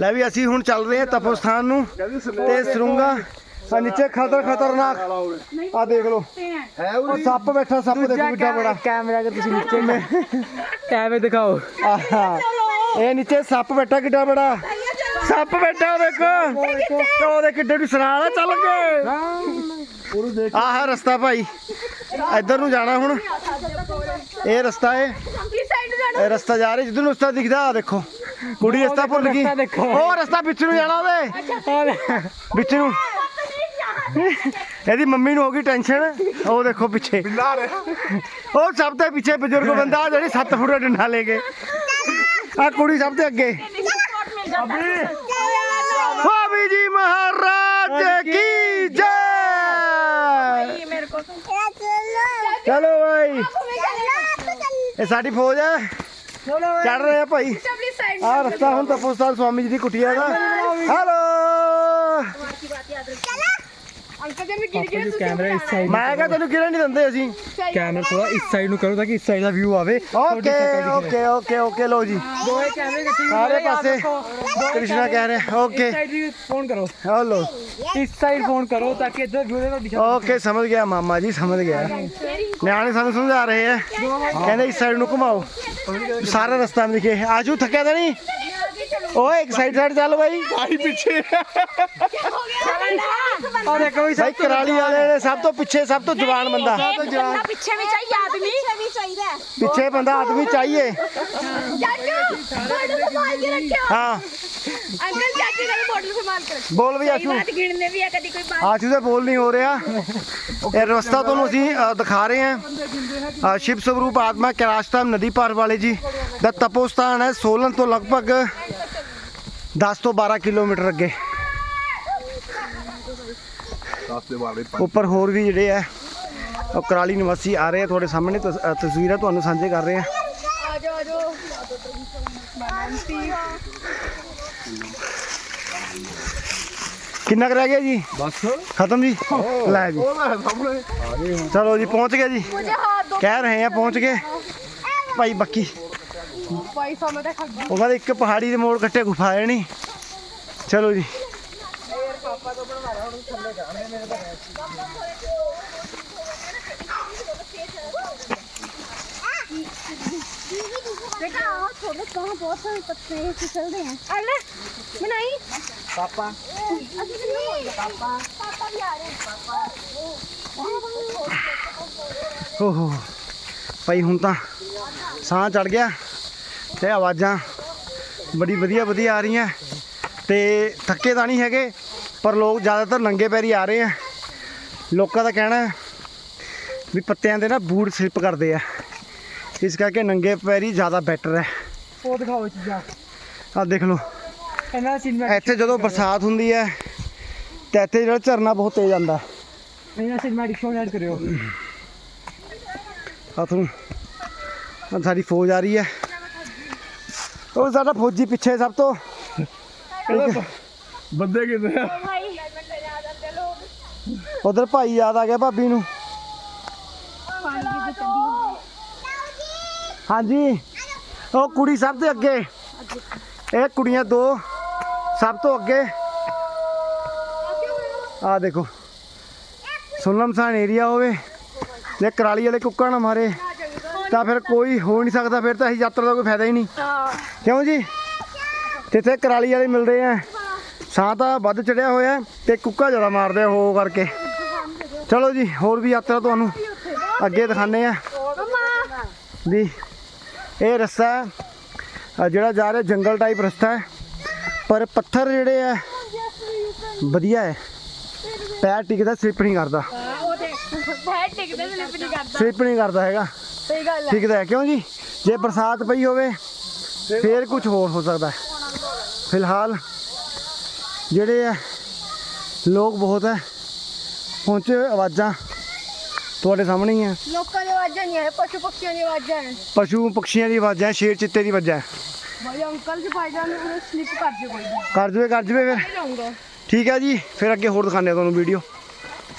ਲੈ ਵੀ ਅਸੀਂ ਹੁਣ ਚੱਲ ਰਹੇ ਹਾਂ ਤਪੋ ਸਥਾਨ ਨੂੰ ਤੇ ਸਰੁੰਗਾ ਆ ਨੀਚੇ ਖਤਰ ਖਤਰਨਾਕ। ਆ ਦੇਖ ਲਓ। ਹੈ ਉਹ ਸੱਪ ਬੈਠਾ ਸੱਪ ਦੇਖੋ ਕਿੱਡਾ ਬੜਾ। ਕੈਮਰਾ ਕੇ ਤੁਸੀਂ ਨੀਚੇ ਮੈਂ ਐਵੇਂ ਦਿਖਾਓ। ਆਹਾ। ਇਹ ਨੀਚੇ ਸੱਪ ਬੈਠਾ ਕਿੱਡਾ ਬੜਾ। ਸੱਪ ਬੈਠਾ ਦੇਖੋ। ਤੇ ਉਹਦੇ ਕਿੱਡੇ ਨੂੰ ਸਰਾਲ ਆ ਚੱਲ ਕੇ ਆਹ ਰਸਤਾ ਭਾਈ। ਇੱਧਰ ਨੂੰ ਜਾਣਾ ਹੁਣ। ਇਹ ਰਸਤਾ ਹੈ ਇਹ ਰਸਤਾ ਜਾ ਰਿਹਾ ਜਿੱਧਰ ਨੂੰ ਰਸਤਾ ਦਿਖਦਾ ਆ ਦੇਖੋ। ਕੁੜੀ ਰਸਤਾ ਭੁੱਲ ਗਈ। ਰਸਤਾ ਦੇਖੋ। ਉਹ ਰਸਤਾ ਪਿੱਛੇ ਨੂੰ ਜਾਣਾ ਉਹਦੇ। ਵਿੱਚ ਨੂੰ। ਇਹਦੀ ਮੰਮੀ ਨੂੰ ਹੋ ਗਈ ਟੈਨਸ਼ਨ। ਉਹ ਦੇਖੋ ਪਿੱਛੇ। ਉਹ ਸਭ ਤੋਂ ਪਿੱਛੇ ਬਜ਼ੁਰਗ ਬੰਦਾ ਜਿਹੜੀ 7 ਫੁੱਟ ਦਾ ਡੰਡਾ ਲੈ ਕੇ। ਆ ਕੁੜੀ ਸਭ ਤੋਂ ਅੱਗੇ। ਭਾਬੀ ਜੀ ਮਹਾਰਾਜ ਕੀ ਜੈ। ਚਲੋ ਭਾਈ। ਇਹ ਸਾਡੀ ਫੌਜ ਹੈ। ਚੜ ਰਹੇ ਆ ਭਾਈ। ਆ ਰਸਤਾ ਹੁਣ ਤਪੋਸਤਾਨ ਸਵਾਮੀ ਜੀ ਦੀ ਕੁਟੀਆ ਦਾ ਹੈਲੋ ਕੈਮਰਾ ਇਸ ਸਾਈਡ ਮੈਂ ਕਿਹਾ ਤੈਨੂੰ ਕਿਹੜਾ ਨਹੀਂ ਦਿੰਦੇ ਅਸੀਂ। ਕੈਮਰਾ ਥੋੜਾ ਇਸ ਸਾਈਡ ਨੂੰ ਕਰੋ ਤਾਂ ਕਿ ਇਸ ਸਾਈਡ ਦਾ ਵਿਊ ਆਵੇ। ਓਕੇ ਓਕੇ ਓਕੇ ਓਕੇ ਲੋ ਜੀ। ਦੋਏ ਕੈਮਰੇ ਇਕੱਠੇ ਸਾਰੇ ਪਾਸੇ। ਕ੍ਰਿਸ਼ਨਾ ਕਹਿ ਰਹੇ ਓਕੇ ਸਾਈਡ ਵੀ ਫੋਨ ਕਰੋ। ਹਲੋ ਇਸ ਸਾਈਡ ਫੋਨ ਕਰੋ ਤਾਂ ਕਿ ਇੱਧਰ ਵਿਊ ਦੇ ਦਿਸ਼ਾ ਓਕੇ ਸਮਝ ਗਿਆ ਮਾਮਾ ਜੀ ਸਮਝ ਗਿਆ। ਨਿਆਣੇ ਸਾਨੂੰ ਸਮਝਾ ਰਹੇ ਆ। ਕਹਿੰਦੇ ਇਸ ਸਾਈਡ ਨੂੰ ਘੁਮਾਓ। ਸਾਰਾ ਰਸਤਾ ਕੇ। ਆਜੂ ਥੱਕਿਆ ਤਾਂ ਨਹੀਂ? ਓਏ ਇੱਕ ਸਾਈਡ ਸਾਈਡ ਚੱਲ ਬਾਈ। ਆਈ ਪਿੱਛੇ। ਆ ਦੇਖੋ ਵੀ ਬਾਈ ਕਰਾਲੀ ਵਾਲੇ ਨੇ ਸਭ ਤੋਂ ਪਿੱਛੇ ਸਭ ਤੋਂ ਜਵਾਨ ਬੰਦਾ। ਪਿੱਛੇ ਵੀ ਚਾਹੀਏ ਆਦਮੀ। ਵੀ ਚਾਹੀਦਾ ਹੈ। ਪਿੱਛੇ ਬੰਦਾ ਆਦਮੀ ਚਾਹੀਏ। ਚਾਚੂ ਬੋਤਲ ਸੰਭਾਲ ਕੇ ਰੱਖਿਓ। ਹਾਂ। ਅੰਕਲ ਚਾਚੂ ਨੇ ਬੋਤਲ ਸੰਭਾਲ ਕੇ ਰੱਖਿਓ। ਬੋਲ ਵੀ ਆਸ਼ੂ। ਬਾਤ ਗਿਣਨੇ ਵੀ ਆ ਕਦੀ ਕੋਈ ਬਾਤ ਆਸ਼ੂ ਦਾ ਬੋਲ ਨਹੀਂ ਹੋ ਰਿਹਾ। ਇਹ ਰਸਤਾ ਤੁਹਾਨੂੰ ਅਸੀਂ ਦਿਖਾ ਰਹੇ ਹਾਂ। ਸ਼ਿਵ ਸਵਰੂਪ ਆਤਮਾ ਕੈਲਾਸ਼ਧਾਮ ਨਦੀ ਪਾਰ ਵਾਲੇ ਜੀ ਦਾ ਤਪੋਸਥਾਨ ਹੈ। ਸੋਲਨ ਤੋਂ ਲਗਭਗ 10 ਤੋਂ 12 ਕਿਲੋਮੀਟਰ ਅੱਗੇ। ਉੱਪਰ ਹੋਰ ਵੀ ਜਿਹੜੇ ਆ ਉਹ ਕਰਾਲੀ ਨਿਵਾਸੀ ਆ ਰਹੇ ਆ ਤੁਹਾਡੇ ਸਾਹਮਣੇ ਤਸਵੀਰਾਂ ਤੁਹਾਨੂੰ ਸਾਂਝੇ ਕਰ ਰਹੇ ਆ। ਕਿੰਨਾ ਕੁ ਰਹਿ ਗਿਆ ਜੀ? ਬਸ। ਖਤਮ ਜੀ? ਲੈ ਜੀ। ਚਲੋ ਜੀ ਪਹੁੰਚ ਗਿਆ ਜੀ। ਕਹਿ ਰਹੇ ਆ ਪਹੁੰਚ ਗਏ। ਭਾਈ ਬੱਕੀ। ਉਹ ਕਹਿੰਦੇ ਇੱਕ ਪਹਾੜੀ ਦੇ ਮੋੜ ਕੱਟੇ ਗੁਫਾ ਹੈ ਨਹੀਂ ਚਲੋ ਜੀ। देखा छोटे कहाँ बहुत सारे पत्ते फिसल रहे हैं अरे बनाई पापा पापा पापा भी आ रहे हैं पापा ਓਹੋ ਭਾਈ ਹੁਣ ਤਾਂ ਸਾਹ ਚੜ ਗਿਆ ਤੇ ਆਵਾਜ਼ਾਂ ਬੜੀ ਵਧੀਆ ਵਧੀਆ ਆ ਰਹੀਆਂ ਤੇ ਥੱਕੇ ਤਾਂ ਨਹੀਂ ਹੈਗੇ ਪਰ ਲੋਕ ਜ਼ਿਆਦਾਤਰ ਨੰਗੇ ਪੈਰੀ ਆ ਰਹੇ ਆ। ਲੋਕਾਂ ਦਾ ਕਹਿਣਾ ਵੀ ਪੱਤਿਆਂ ਦੇ ਨਾ ਬੂਟ ਸਲਿਪ ਕਰਦੇ ਆ। ਇਸ ਕਰਕੇ ਨੰਗੇ ਪੈਰੀ ਜ਼ਿਆਦਾ ਬੈਟਰ ਹੈ। ਉਹ ਦਿਖਾਓ ਚੀਜ਼ਾਂ ਆ ਦੇਖ ਲਓ। ਇਹਨਾਂ ਸੀਨ ਇੱਥੇ ਜਦੋਂ ਬਰਸਾਤ ਹੁੰਦੀ ਹੈ ਤੇ ਇੱਥੇ ਜਿਹੜਾ ਝਰਨਾ ਬਹੁਤ ਤੇਜ਼ ਆਉਂਦਾ। ਇਹਨਾਂ ਸਿਨਮੈਟਿਕ ਸ਼ੋਅ ਐਡ ਕਰਿਓ। ਆ ਤੂੰ ਸਾਡੀ ਫੌਜ ਆ ਰਹੀ ਹੈ। ਉਹ ਸਾਡਾ ਫੌਜੀ ਪਿੱਛੇ ਸਭ ਤੋਂ। ਬੰਦੇ ਕਿਤੇ ਆ? ਉਧਰ ਭਾਈ ਯਾਦ ਆ ਗਿਆ ਭਾਬੀ ਨੂੰ। ਹਾਂਜੀ। ਉਹ ਕੁੜੀ ਸਭ ਤੋਂ ਅੱਗੇ। ਇਹ ਕੁੜੀਆਂ ਦੋ, ਸਭ ਤੋਂ ਅੱਗੇ। ਆ ਦੇਖੋ। ਸੁਨਮਸਾਨ ਏਰੀਆ ਹੋਵੇ। ਜੇ ਕਰਾਲੀ ਵਾਲੇ ਕੁੱਕਾ ਨਾ ਮਾਰੇ, ਤਾਂ ਫਿਰ ਕੋਈ ਹੋ ਨਹੀਂ ਸਕਦਾ, ਫਿਰ ਤਾਂ ਅਸੀਂ ਯਾਤਰਾ ਦਾ ਕੋਈ ਫਾਇਦਾ ਹੀ ਨਹੀਂ। ਕਿਉਂ ਜੀ? ਜਿੱਥੇ ਕਰਾਲੀ ਵਾਲੇ ਮਿਲਦੇ ਆ, ਸਾਹ ਤਾਂ ਵੱਧ ਚੜਿਆ ਹੋਇਆ ਤੇ ਕੁੱਕਾ ਜ਼ਿਆਦਾ ਮਾਰਦੇ ਹੋ ਕਰਕੇ। ਚਲੋ ਜੀ, ਹੋਰ ਵੀ ਯਾਤਰਾ ਤੁਹਾਨੂੰ ਅੱਗੇ ਦਿਖਾਣੇ ਆ ਵੀ ਇਹ ਰਸਤਾ ਜਿਹੜਾ ਜਾ ਰਿਹਾ ਜੰਗਲ ਟਾਈਪ ਰਸਤਾ ਹੈ, ਪਰ ਪੱਥਰ ਜਿਹੜੇ ਆ ਵਧੀਆ ਹੈ। ਪੈਰ ਟਿਕਦਾ ਸਲਿੱਪ ਨਹੀਂ ਕਰਦਾ। ਉਹ ਤੇ ਬੈਠ ਸਲਿੱਪ ਨਹੀਂ ਕਰਦਾ ਸਲਿੱਪ ਨਹੀਂ ਕਰਦਾ ਹੈਗਾ। ਸਹੀ ਗੱਲ ਹੈ ਟਿਕਦਾ ਹੈ। ਕਿਉਂ ਜੀ? ਜੇ ਬਰਸਾਤ ਪਈ ਹੋਵੇ, ਫੇਰ ਕੁਝ ਹੋਰ ਹੋ ਸਕਦਾ ਹੈ। ਫਿਲਹਾਲ ਜਿਹੜੇ ਆ ਲੋਕ ਬਹੁਤ ਹੈ। ਪਹੁੰਚੇ ਆਵਾਜ਼ਾਂ ਤੁਹਾਡੇ ਸਾਹਮਣੇ ਹੀ ਹੈ ਲੋਕਾਂ ਦੀ ਆਵਾਜ਼ਾਂ ਨਹੀਂ ਹੈ ਪਸ਼ੂ ਪਕਸ਼ੀਆਂ ਦੀ ਆਵਾਜ਼ਾਂ ਹੈ ਪਸ਼ੂ ਪਕਸ਼ੀਆਂ ਦੀ ਆਵਾਜ਼ਾਂ ਹੈ, ਸ਼ੇਰ ਚਿੱਤੇ ਦੀ ਆਵਾਜ਼ਾਂ ਹੈ। ਭਾਈ ਅੰਕਲ ਜੀ ਭਾਈਜਾਨ ਨੂੰ ਸਲਿੱਪ ਕਰ ਦਿਓ ਕੋਈ ਕਰ ਜਵੇ ਕਰ ਜਵੇ ਫਿਰ। ਜਾਊਂਗਾ। ਠੀਕ ਹੈ ਜੀ ਫਿਰ ਅੱਗੇ ਹੋਰ ਦਿਖਾਉਂਦੇ ਆ ਤੁਹਾਨੂੰ ਵੀਡੀਓ